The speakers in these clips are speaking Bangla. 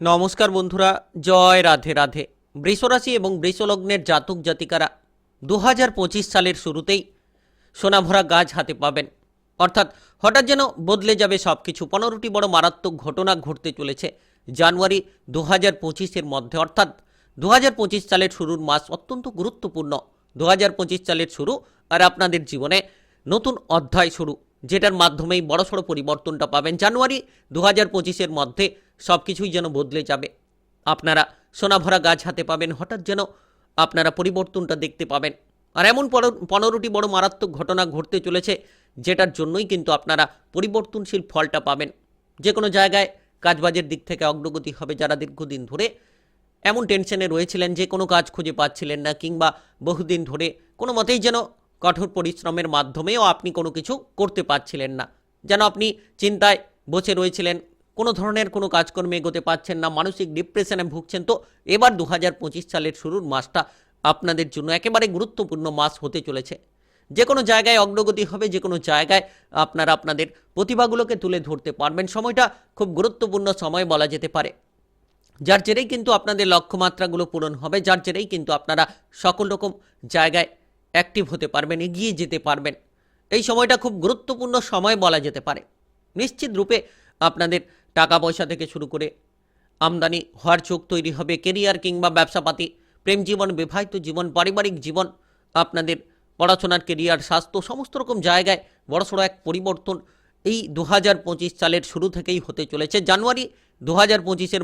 নমস্কার বন্ধুরা, জয় রাধে রাধে। বৃষরাশি এবং বৃষলগ্নের জাতক জাতিকারা দু হাজার পঁচিশ সালের শুরুতেই সোনাভরা গাছ হাতে পাবেন। অর্থাৎ হঠাৎ যেন বদলে যাবে সব কিছু পনেরোটি বড় মারাত্মক ঘটনা ঘটতে চলেছে জানুয়ারি দু হাজার পঁচিশের মধ্যে। অর্থাৎ দু হাজার পঁচিশ সালের শুরুর মাস অত্যন্ত গুরুত্বপূর্ণ। দু হাজার পঁচিশ সালের শুরু আর আপনাদের জীবনে নতুন অধ্যায় শুরু। যেটার মাধ্যমেই বড়সড় পরিবর্তনটা পাবেন। জানুয়ারি দু হাজার পঁচিশের মধ্যে সব কিছুই যেন বদলে যাবে। আপনারা সোনাভরা গাছ হাতে পাবেন, হঠাৎ যেন আপনারা পরিবর্তনটা দেখতে পাবেন। আর এমন পনেরো- পনেরোটি বড় মারাত্মক ঘটনা ঘটতে চলেছে, যেটার জন্যই কিন্তু আপনারা পরিবর্তনশীল ফলটা পাবেন। যে কোনো জায়গায় কাজবাজের দিক থেকে অগ্রগতি হবে যারা দীর্ঘদিন ধরে এমন টেনশনে রয়েছিলেন যে কোনো কাজ খুঁজে পাচ্ছিলেন না, কিংবা বহুদিন ধরে কোনো মতেই যেন কঠোর পরিশ্রমের মাধ্যমেও আপনি কোনো কিছু করতে পারছিলেন না। যেন আপনি চিন্তায় বসে রয়েছিলেন, কোনো ধরনের কোনো কাজকর্মে এগোতে পারছেন না, মানসিক ডিপ্রেশনে ভুগছেন। তো এবার দু হাজার পঁচিশ সালের শুরুর মাসটা আপনাদের জন্য একেবারে গুরুত্বপূর্ণ মাস হতে চলেছে। যে কোনো জায়গায় অগ্রগতি হবে, যে কোনো জায়গায় আপনারা আপনাদের প্রতিভাগুলোকে তুলে ধরতে পারবেন। সময়টা খুব গুরুত্বপূর্ণ সময় বলা যেতে পারে। যার জেরেই কিন্তু আপনাদের লক্ষ্যমাত্রাগুলো পূরণ হবে, যার জেরেই কিন্তু আপনারা সকল রকম জায়গায় অ্যাক্টিভ হতে পারবেন, এগিয়ে যেতে পারবেন। এই সময়টা খুব গুরুত্বপূর্ণ সময় বলা যেতে পারে। নিশ্চিত রূপে আপনাদের টাকা পয়সা থেকে শুরু করে আমদানি, হওয়ার চোখ তৈরি হবে, কেরিয়ার কিংবা ব্যবসাপাতি প্রেম জীবন বিবাহিত জীবন, পারিবারিক জীবন, আপনাদের পড়াশোনার কেরিয়ার, স্বাস্থ্য, সমস্ত রকম জায়গায় বড়সড় এক পরিবর্তন এই দু হাজার পঁচিশ সালের শুরু থেকেই হতে চলেছে। জানুয়ারি দু হাজার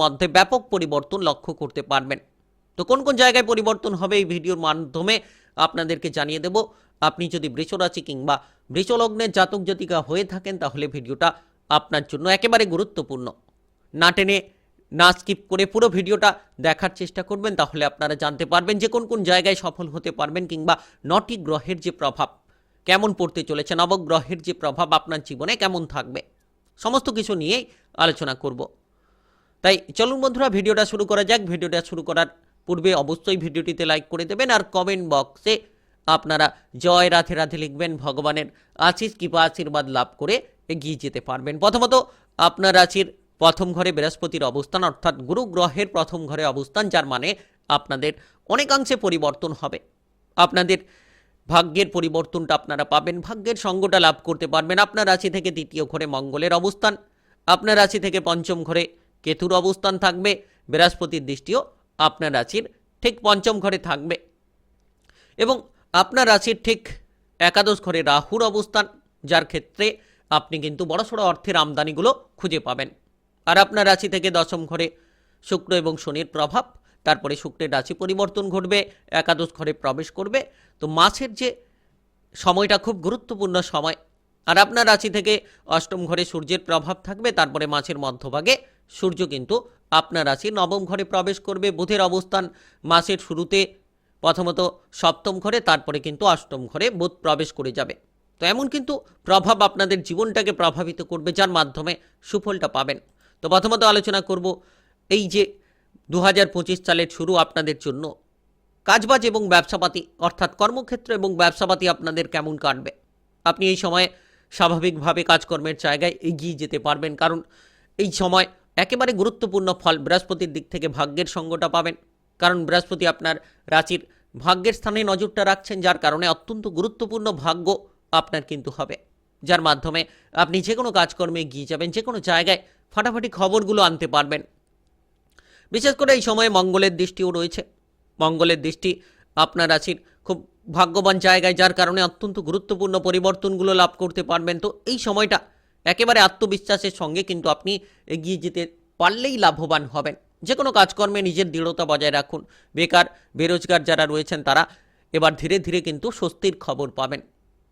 মধ্যে ব্যাপক পরিবর্তন লক্ষ্য করতে পারবেন। তো কোন কোন জায়গায় পরিবর্তন হবে এই ভিডিওর মাধ্যমে আপনাদেরকে জানিয়ে দেব, আপনি যদি বৃষরাশি কিংবা বৃষলগ্নের জাতক জাতিকা হয়ে থাকেন, তাহলে ভিডিওটা আপনার জন্য একেবারে গুরুত্বপূর্ণ। না টেনে, না স্কিপ করে পুরো ভিডিওটা দেখার চেষ্টা করবেন, তাহলে আপনারা জানতে পারবেন যে কোন কোন জায়গায় সফল হতে পারবেন কিংবা নটি গ্রহের যে প্রভাব, কেমন পড়তে চলেছে নবগ্রহের যে প্রভাব আপনার জীবনে কেমন থাকবে, সমস্ত কিছু নিয়েই আলোচনা করব। তাই চলুন বন্ধুরা, ভিডিওটা শুরু করা যাক। ভিডিওটা শুরু করার পূর্বে অবশ্যই ভিডিওটিতে লাইক করে দেবেন আর কমেন্ট বক্সে আপনারা জয় রাধে রাধে লিখবেন, ভগবানের আশিস কৃপা, আশীর্বাদ লাভ করে এগিয়ে যেতে পারবেন। প্রথমত আপনার রাশির প্রথম ঘরে বৃহস্পতির অবস্থান, অর্থাৎ গুরু গ্রহের প্রথম ঘরে অবস্থান, যার মানে আপনাদের অনেকাংশে পরিবর্তন হবে। আপনাদের ভাগ্যের পরিবর্তনটা আপনারা পাবেন, ভাগ্যের সঙ্গটা লাভ করতে পারবেন। আপনার রাশি থেকে দ্বিতীয় ঘরে মঙ্গলের অবস্থান, আপনার রাশি থেকে পঞ্চম ঘরে কেতুর অবস্থান থাকবে, বৃহস্পতির দৃষ্টিও আপনার রাশির ঠিক পঞ্চম ঘরে থাকবে। এবং আপনার রাশির ঠিক একাদশ ঘরে রাহুর অবস্থান, যার ক্ষেত্রে আপনি কিন্তু বড়সড় অর্থের আমদানিগুলো খুঁজে পাবেন। আর আপনার রাশি থেকে দশম ঘরে শুক্র এবং শনির প্রভাব, তারপরে শুক্রের রাশি পরিবর্তন ঘটবে, একাদশ ঘরে প্রবেশ করবে। তো মাসের যে সময়টা খুব গুরুত্বপূর্ণ সময়, আর আপনার রাশি থেকে অষ্টম ঘরে সূর্যের প্রভাব থাকবে, তারপরে মাসের মধ্যভাগে সূর্য কিন্তু আপনার রাশির নবম ঘরে প্রবেশ করবে, বুধের অবস্থান মাসের শুরুতে, প্রথমত সপ্তম ঘরে, তারপরে কিন্তু অষ্টম ঘরে বুধ প্রবেশ করে যাবে। তো এমন কিন্তু প্রভাব আপনাদের জীবনটাকে প্রভাবিত করবে, যার মাধ্যমে সুফলটা পাবেন। তো প্রথমত আলোচনা করব এই যে দু হাজার পঁচিশ সালের শুরু আপনাদের জন্য। কাজবাজ এবং ব্যবসাপাতি, অর্থাৎ কর্মক্ষেত্র এবং ব্যবসাপাতি আপনাদের কেমন কাটবে? আপনি এই সময়ে স্বাভাবিকভাবে কাজকর্মের জায়গায় এগিয়ে যেতে পারবেন, কারণ এই সময় একেবারে গুরুত্বপূর্ণ ফল বৃহস্পতির দিক থেকে ভাগ্যের সঙ্গটা পাবেন। কারণ বৃহস্পতি আপনার রাশির ভাগ্যের স্থানে নজরটা রাখছেন, যার কারণে অত্যন্ত গুরুত্বপূর্ণ ভাগ্য আপনার কিন্তু হবে। যার মাধ্যমে আপনি যে কোনো কাজকর্মে এগিয়ে যাবেন যে কোনো জায়গায় ফাটাফাটি খবরগুলো আনতে পারবেন। বিশেষ করে এই সময়ে মঙ্গলের দৃষ্টিও রয়েছে। মঙ্গলের দৃষ্টি আপনার রাশির খুব ভাগ্যবান জায়গায়, যার কারণে অত্যন্ত গুরুত্বপূর্ণ পরিবর্তনগুলো লাভ করতে পারবেন। তো এই সময়টা একেবারে আত্মবিশ্বাসের সঙ্গে কিন্তু আপনি এগিয়ে যেতে পারলেই লাভবান হবেন। যে কোনো কাজকর্মে নিজের দৃঢ়তা বজায় রাখুন। বেকার, বেরোজগার যারা রয়েছেন তারা এবার ধীরে ধীরে কিন্তু স্বস্তির খবর পাবেন।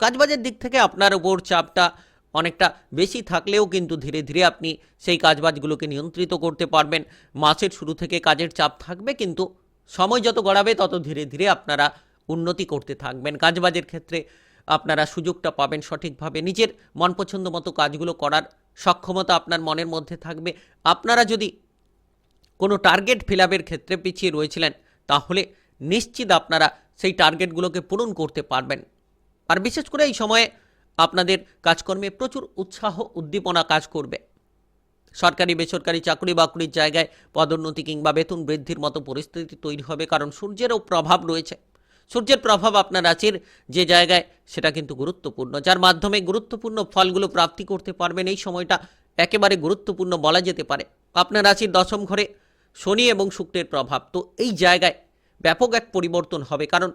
কাজবাজের দিক থেকে আপনার উপর চাপটা অনেকটা বেশি থাকলেও কিন্তু ধীরে ধীরে আপনি সেই কাজবাজগুলোকে নিয়ন্ত্রিত করতে পারবেন। মাসের শুরু থেকে কাজের চাপ থাকবে কিন্তু সময় যত গড়াবে তত ধীরে ধীরে আপনারা উন্নতি করতে থাকবেন। কাজবাজের ক্ষেত্রে আপনারা সুযোগটা পাবেন সঠিকভাবে। নিজের মন পছন্দ মতো কাজগুলো করার সক্ষমতা আপনার মনের মধ্যে থাকবে। আপনারা যদি কোনো টার্গেট ফিল ক্ষেত্রে পিছিয়ে রয়েছিলেন, তাহলে নিশ্চিত আপনারা সেই টার্গেটগুলোকে পূরণ করতে পারবেন। আর বিশেষ করে এই সময়ে আপনাদের কাজকর্মে প্রচুর উৎসাহ, উদ্দীপনা কাজ করবে। সরকারি, বেসরকারি চাকরি বাকরির জায়গায় পদোন্নতি কিংবা বেতন বৃদ্ধির মতো পরিস্থিতি তৈরি হবে, কারণ সূর্যেরও প্রভাব রয়েছে। সূর্যের প্রভাব আপনার রাশির যে জায়গায়, সেটা কিন্তু গুরুত্বপূর্ণ। যার মাধ্যমে গুরুত্বপূর্ণ ফলগুলো প্রাপ্তি করতে পারবেন, এই সময়টা একেবারে গুরুত্বপূর্ণ বলা যেতে পারে। আপনার রাশির দশম ঘরে শনি এবং শুক্রের প্রভাব। তো এই জায়গায় ব্যাপক এক পরিবর্তন হবে, কারণ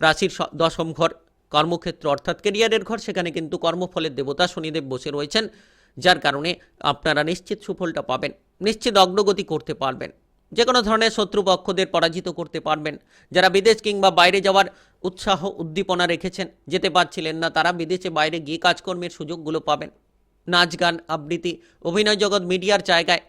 রাশির দশম ঘর কর্মক্ষেত্র অর্থাৎ কেরিয়ারের ঘর, সেখানে কিন্তু কর্মফলের দেবতা শনিদেব বসে রয়েছেন, যার কারণে আপনারা নিশ্চিত সুফলটা পাবেন, নিশ্চিত অগ্রগতি করতে পারবেন। যে কোনো ধরনের শত্রুপক্ষদের পরাজিত করতে পারবেন। যারা বিদেশ কিংবা বাইরে যাওয়ার উৎসাহ, উদ্দীপনা রেখেছেন, যেতে পারছিলেন না, তারা বিদেশে বাইরে গিয়ে কাজকর্মের সুযোগগুলো পাবেন। নাচ, গান, আবৃত্তি, অভিনয় জগৎ, মিডিয়ার জায়গায়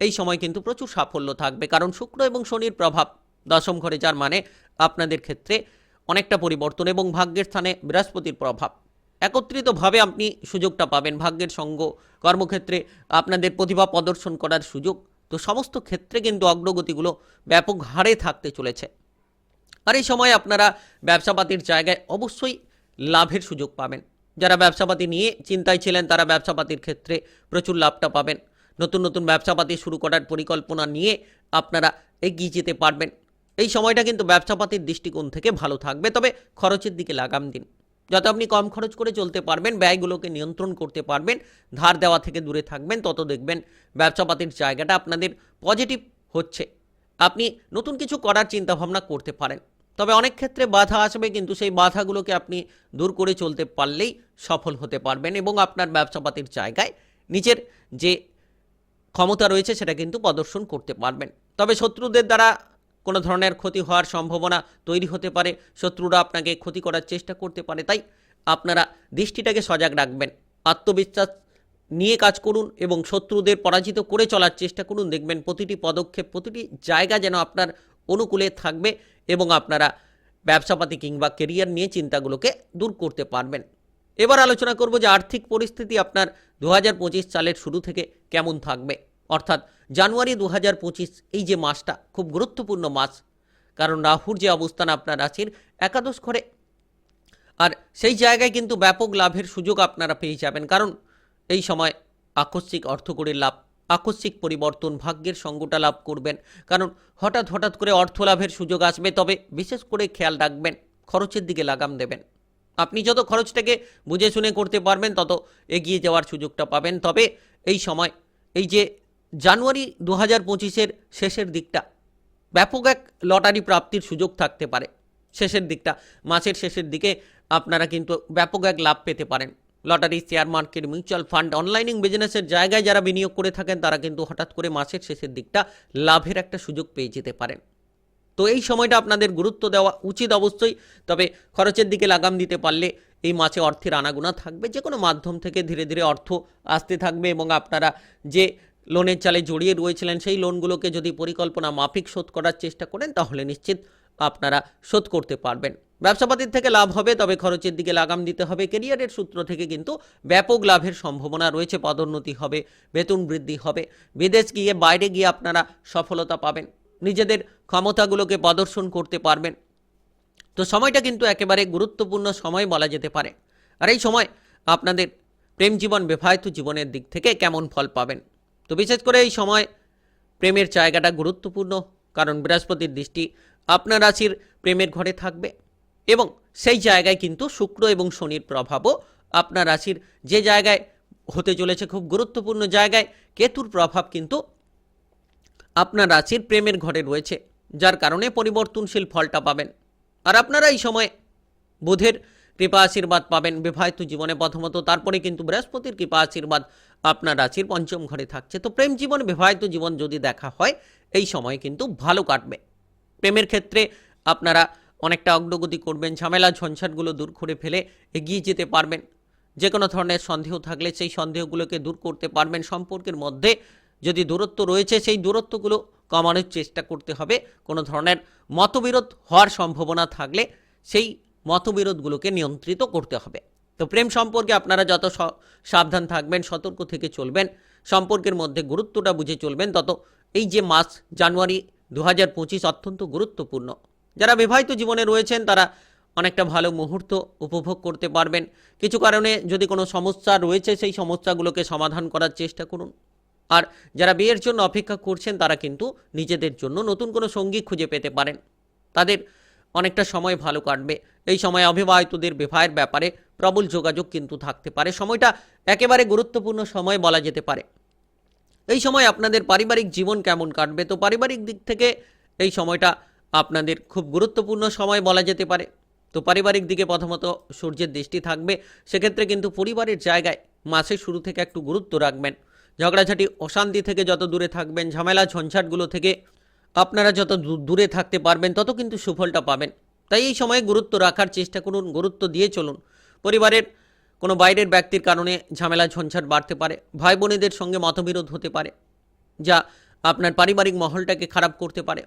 এই সময় কিন্তু প্রচুর সাফল্য থাকবে। কারণ শুক্র এবং শনির প্রভাব দশম ঘরে, যার মানে আপনাদের ক্ষেত্রে অনেকটা পরিবর্তন এবং ভাগ্যের স্থানে বৃহস্পতির প্রভাব। একত্রিতভাবে আপনি সুযোগটা পাবেন। ভাগ্যের সঙ্গ, কর্মক্ষেত্রে আপনাদের প্রতিভা প্রদর্শন করার সুযোগ তো সমস্ত ক্ষেত্রে কিন্তু অগ্রগতিগুলো ব্যাপক হারে থাকতে চলেছে। আর এই সময় আপনারা ব্যবসাপাতির জায়গায় অবশ্যই লাভের সুযোগ পাবেন। যারা ব্যবসাপাতি নিয়ে চিন্তায় ছিলেন, তারা ব্যবসাপাতির ক্ষেত্রে প্রচুর লাভটা পাবেন। নতুন নতুন ব্যবসাপাতি শুরু করার পরিকল্পনা নিয়ে আপনারা এগিয়ে যেতে পারবেন। এই সময়টা কিন্তু ব্যবসাপাতির দৃষ্টিকোণ থেকে ভালো থাকবে, তবে খরচের দিকে লাগাম দিন। যত আপনি কম খরচ করে চলতে পারবেন, ব্যয়গুলোকে নিয়ন্ত্রণ করতে পারবেন, ধার দেওয়া থেকে দূরে থাকবেন, তত দেখবেন ব্যবসাপাতির জায়গাটা আপনাদের পজিটিভ হচ্ছে। আপনি নতুন কিছু করার চিন্তা ভাবনা করতে পারেন। তবে অনেক ক্ষেত্রে বাধা আসবে, কিন্তু সেই বাধাগুলোকে আপনি দূর করে চলতে পারলেই সফল হতে পারবেন এবং আপনার ব্যবসাপাতির জায়গায় নিজের যে ক্ষমতা রয়েছে সেটা কিন্তু প্রদর্শন করতে পারবেন। তবে শত্রুদের দ্বারা কোনো ধরনের ক্ষতি হওয়ার সম্ভাবনা তৈরি হতে পারে। শত্রুরা আপনাকে ক্ষতি করার চেষ্টা করতে পারে। তাই আপনারা দৃষ্টিটাকে সজাগ রাখবেন। আত্মবিশ্বাস নিয়ে কাজ করুন এবং শত্রুদের পরাজিত করে চলার চেষ্টা করুন। দেখবেন প্রতিটি পদক্ষেপ, প্রতিটি জায়গা যেন আপনার অনুকূলে থাকবে এবং আপনারা ব্যবসাপাতি কিংবা কেরিয়ার নিয়ে চিন্তাগুলোকে দূর করতে পারবেন। এবার আলোচনা করব যে আর্থিক পরিস্থিতি আপনার দু হাজার পঁচিশ সালের শুরু থেকে কেমন থাকবে। অর্থাৎ জানুয়ারি দু হাজার পঁচিশ, এই যে মাসটা খুব গুরুত্বপূর্ণ মাস, কারণ রাহুর যে অবস্থান আপনার রাশির একাদশ ঘরে। আর সেই জায়গায় কিন্তু ব্যাপক লাভের সুযোগ আপনারা পেয়ে যাবেন, কারণ এই সময় আকস্মিক অর্থকরীর লাভ, আকস্মিক পরিবর্তন, ভাগ্যের সঙ্গটা লাভ করবেন, কারণ হঠাৎ হঠাৎ করে অর্থ লাভের সুযোগ আসবে, তবে বিশেষ করে খেয়াল রাখবেন, খরচের দিকে লাগাম দেবেন। আপনি যত খরচটাকে বুঝে শুনে করতে পারবেন, তত এগিয়ে যাওয়ার সুযোগটা পাবেন, তবে এই সময় এই যে জানুয়ারি দু হাজার পঁচিশের শেষের দিকটা। ব্যাপক এক লটারি প্রাপ্তির সুযোগ থাকতে পারে। শেষের দিকটা, মাসের শেষের দিকে আপনারা কিন্তু ব্যাপক এক লাভ পেতে পারেন। Lottery, share market, mutual fund, অনলাইনিং বিজনেসের জায়গায় যারা বিনিয়োগ করে থাকেন, তারা কিন্তু হঠাৎ করে মাসের শেষের দিকটা লাভের একটা সুযোগ পেয়ে যেতে পারেন। তো এই সময়টা আপনাদের গুরুত্ব দেওয়া উচিত অবশ্যই, তবে খরচের দিকে লাগাম দিতে পারলে এই মাসে অর্থের আনাগোনা থাকবে। যে কোনো মাধ্যম থেকে ধীরে ধীরে অর্থ আসতে থাকবে এবং আপনারা যে লোনের চালে জড়িয়ে রয়েছিলেন, সেই লোনগুলোকে যদি পরিকল্পনা মাফিক শোধ করার চেষ্টা করেন, তাহলে নিশ্চিত আপনারা শোধ করতে পারবেন। ব্যবসাপাতির থেকে লাভ হবে, তবে খরচের দিকে লাগাম দিতে হবে। কেরিয়ারের সূত্র থেকে কিন্তু ব্যাপক লাভের সম্ভাবনা রয়েছে, পদোন্নতি হবে, বেতন বৃদ্ধি হবে। বিদেশ গিয়ে বাইরে গিয়ে আপনারা সফলতা পাবেন, নিজেদের ক্ষমতাগুলোকে প্রদর্শন করতে পারবেন। তো সময়টা কিন্তু একেবারে গুরুত্বপূর্ণ সময় বলা যেতে পারে। আর এই সময় আপনাদের প্রেম জীবন বিবাহিত জীবনের দিক থেকে কেমন ফল পাবেন? তো বিশেষ করে এই সময় প্রেমের জায়গাটা গুরুত্বপূর্ণ, কারণ বৃহস্পতির দৃষ্টি আপনার রাশির প্রেমের ঘরে থাকবে এবং সেই জায়গায় কিন্তু শুক্র এবং শনির প্রভাবও আপনার রাশির যে জায়গায় হতে চলেছে খুব গুরুত্বপূর্ণ জায়গায় কেতুর প্রভাব কিন্তু আপনার রাশির প্রেমের ঘরে রয়েছে, যার কারণে পরিবর্তনশীল ফলটা পাবেন। আর আপনারা এই সময় বুধের কৃপা আশীর্বাদ পাবেন। বিবাহিত জীবনে প্রথমত, তারপরে কিন্তু বৃহস্পতির কৃপা আশীর্বাদ আপনার রাশির পঞ্চম ঘরে থাকছে। তো প্রেম জীবন, বিবাহিত জীবন যদি দেখা হয়, এই সময় কিন্তু ভালো কাটবে। প্রেমের ক্ষেত্রে আপনারা অনেকটা অগ্রগতি করবেন, ঝামেলা, ঝঞ্ঝাটগুলো দূর করে ফেলে এগিয়ে যেতে পারবেন। যে কোনো ধরনের সন্দেহ থাকলে সেই সন্দেহগুলোকে দূর করতে পারবেন। সম্পর্কের মধ্যে যদি দূরত্ব রয়েছে, সেই দূরত্বগুলো কমানোর চেষ্টা করতে হবে। কোনো ধরনের মতবিরোধ হওয়ার সম্ভাবনা থাকলে সেই মতবিরোধগুলোকে নিয়ন্ত্রিত করতে হবে। তো প্রেম সম্পর্কে আপনারা যত সাবধান থাকবেন, সতর্ক থেকে চলবেন, সম্পর্কের মধ্যে গুরুত্বটা বুঝে চলবেন, তত এই যে মাস জানুয়ারি দু হাজার পঁচিশ অত্যন্ত গুরুত্বপূর্ণ। যারা বিবাহিত জীবনে রয়েছেন, তারা অনেকটা ভালো মুহূর্ত উপভোগ করতে পারবেন। কিছু কারণে যদি কোনো সমস্যা রয়েছে, সেই সমস্যাগুলোকে সমাধান করার চেষ্টা করুন। আর যারা বিয়ের জন্য অপেক্ষা করছেন, তারা কিন্তু নিজেদের জন্য নতুন কোনো সঙ্গী খুঁজে পেতে পারেন। তাদের অনেকটা সময় ভালো কাটবে। এই সময় অবিবাহিতদের বিবাহের ব্যাপারে প্রবল যোগাযোগ কিন্তু থাকতে পারে। সময়টা একেবারে গুরুত্বপূর্ণ সময় বলা যেতে পারে। এই সময় আপনাদের পারিবারিক জীবন কেমন কাটবে? তো পারিবারিক দিক থেকে এই সময়টা আপনাদের খুব গুরুত্বপূর্ণ সময় বলা যেতে পারে। তো পারিবারিক দিকে প্রথমত সূর্যের দৃষ্টি থাকবে। সেক্ষেত্রে কিন্তু পরিবারের জায়গায় মাসের শুরু থেকে একটু গুরুত্ব রাখবেন। ঝগড়াঝাটি, অশান্তি থেকে যত দূরে থাকবেন, ঝামেলা, ঝঞ্ঝাটগুলো থেকে আপনারা যত দূরে থাকতে পারবেন, তত কিন্তু সুফলটা পাবেন। তাই এই সময়ে গুরুত্ব রাখার চেষ্টা করুন, গুরুত্ব দিয়ে চলুন। পরিবারের কোনো বাইরের ব্যক্তির কারণে ঝামেলা, ঝঞ্ঝাট বাড়তে পারে ভাই বোনেদের সঙ্গে মতবিরোধ হতে পারে, যা আপনার পারিবারিক মহলটাকে খারাপ করতে পারে।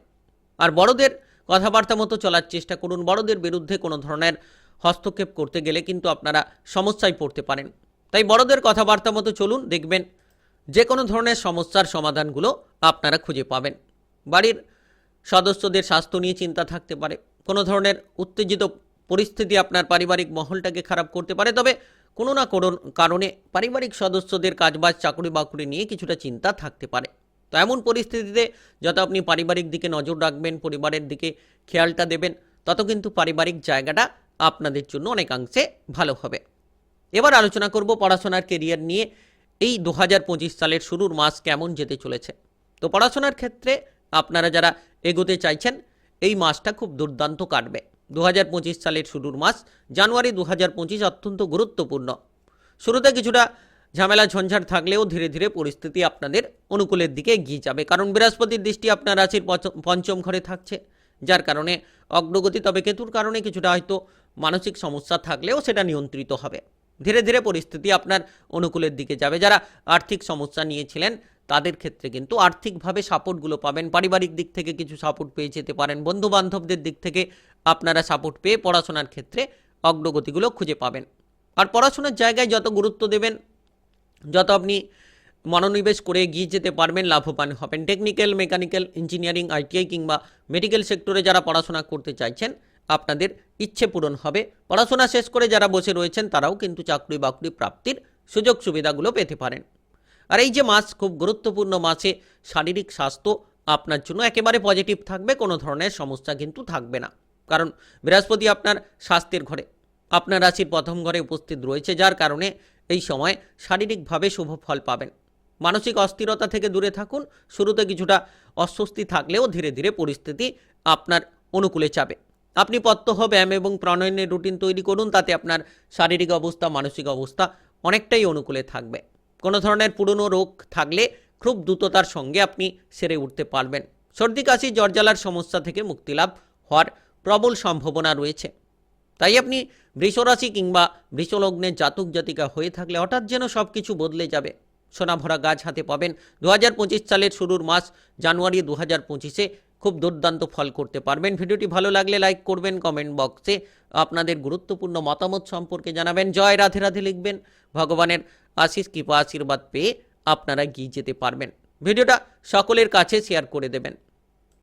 আর বড়দের কথাবার্তা মতো চলার চেষ্টা করুন, বড়দের বিরুদ্ধে কোনো ধরনের হস্তক্ষেপ করতে গেলে কিন্তু আপনারা সমস্যায় পড়তে পারেন। তাই বড়দের কথাবার্তা মতো চলুন, দেখবেন যে কোনো ধরনের সমস্যার সমাধানগুলো আপনারা খুঁজে পাবেন। বাড়ির সদস্যদের স্বাস্থ্য নিয়ে চিন্তা থাকতে পারে। কোনো ধরনের উত্তেজিত পরিস্থিতি আপনার পারিবারিক মহলটাকে খারাপ করতে পারে। তবে কোনো না কোনো কারণে পারিবারিক সদস্যদের কাজবাজ চাকরি বাকরি নিয়ে কিছুটা চিন্তা থাকতে পারে। তো এমন পরিস্থিতিতে যত আপনি পারিবারিক দিকে নজর রাখবেন, পরিবারের দিকে খেয়ালটা দেবেন, তত কিন্তু পারিবারিক জায়গাটা আপনাদের জন্য অনেকাংশে ভালো হবে। এবার আলোচনা করব পড়াশোনার কেরিয়ার নিয়ে। এই দু হাজার পঁচিশ সালের শুরুর মাস কেমন যেতে চলেছে? তো পড়াশোনার ক্ষেত্রে আপনারা যারা এগোতে চাইছেন, এই মাসটা খুব দুর্দান্ত কাটবে। দু হাজার পঁচিশ সালের শুরুর মাস, জানুয়ারি দু হাজার পঁচিশ অত্যন্ত গুরুত্বপূর্ণ। শুরুতে কিছুটা ঝামেলা ঝঞ্ঝাট থাকলেও ধীরে ধীরে পরিস্থিতি আপনাদের অনুকূলের দিকে এগিয়ে যাবে। কারণ বৃহস্পতির দৃষ্টি আপনার রাশির পঞ্চম ঘরে থাকছে, যার কারণে অগ্রগতি তবে কেতুর কারণে কিছুটা হয়তো মানসিক সমস্যা থাকলেও সেটা নিয়ন্ত্রিত হবে। ধীরে ধীরে পরিস্থিতি আপনার অনুকূলের দিকে যাবে। যারা আর্থিক সমস্যা নিয়েছিলেন তাদের ক্ষেত্রে কিন্তু আর্থিকভাবে সাপোর্টগুলো পাবেন। পারিবারিক দিক থেকে কিছু সাপোর্ট পেয়ে যেতে পারেন। বন্ধু বান্ধবদের দিক থেকে আপনারা সাপোর্ট পেয়ে পড়াশোনার ক্ষেত্রে অগ্রগতিগুলো খুঁজে পাবেন। আর পড়াশোনার জায়গায় যত গুরুত্ব দেবেন, যত আপনি মনোনিবেশ করে এগিয়ে যেতে পারবেন, লাভবান হবেন। টেকনিক্যাল, মেকানিক্যাল, ইঞ্জিনিয়ারিং, আইটিআই কিংবা মেডিকেল সেক্টরে যারা পড়াশোনা করতে চাইছেন আপনাদের ইচ্ছে পূরণ হবে। পড়াশোনা শেষ করে যারা বসে রয়েছেন, তারাও কিন্তু চাকরি বাকরি প্রাপ্তির সুযোগ সুবিধাগুলো পেতে পারেন। আর এই যে মাস, খুব গুরুত্বপূর্ণ মাসে শারীরিক স্বাস্থ্য আপনার জন্য একেবারে পজিটিভ থাকবে, কোনো ধরনের সমস্যা কিন্তু থাকবে না। কারণ বৃহস্পতি আপনার স্বাস্থ্যের ঘরে, আপনার রাশির প্রথম ঘরে উপস্থিত রয়েছে, যার কারণে এই সময় শারীরিকভাবে শুভ ফল পাবেন। মানসিক অস্থিরতা থেকে দূরে থাকুন, শুরুতে কিছুটা অস্বস্তি থাকলেও ধীরে ধীরে পরিস্থিতি আপনার অনুকূলে যাবে আপনি প্রত্যহ ব্যায়াম এবং প্রণয়নের রুটিন তৈরি করুন, তাতে আপনার শারীরিক অবস্থা, মানসিক অবস্থা অনেকটাই অনুকূলে থাকবে। কোনো ধরনের পুরনো রোগ থাকলে খুব দ্রুততার সঙ্গে আপনি সেরে উঠতে পারবেন। সর্দি, কাশি জ্বরজ্বালার সমস্যা থেকে মুক্তিলাভ হওয়ার প্রবল সম্ভাবনা রয়েছে। তাই আপনি বৃষরাশি কিংবা বৃষলগ্নের জাতক জাতিকা হয়ে থাকলে হঠাৎ যেন সব কিছু বদলে যাবে। সোনাভরা গাছ হাতে পাবেন। দু হাজার পঁচিশ সালের শুরুর মাস, জানুয়ারি দু হাজার পঁচিশে। খুব দুর্দান্ত ফল করতে পারবেন। ভিডিওটি ভালো লাগলে লাইক করবেন, কমেন্ট বক্সে আপনাদের গুরুত্বপূর্ণ মতামত সম্পর্কে জানাবেন। জয় রাধে রাধে লিখবেন। ভগবানের আশিস কৃপা, আশীর্বাদ পেয়ে আপনারা গিয়ে যেতে পারবেন। ভিডিওটা সকলের কাছে শেয়ার করে দেবেন।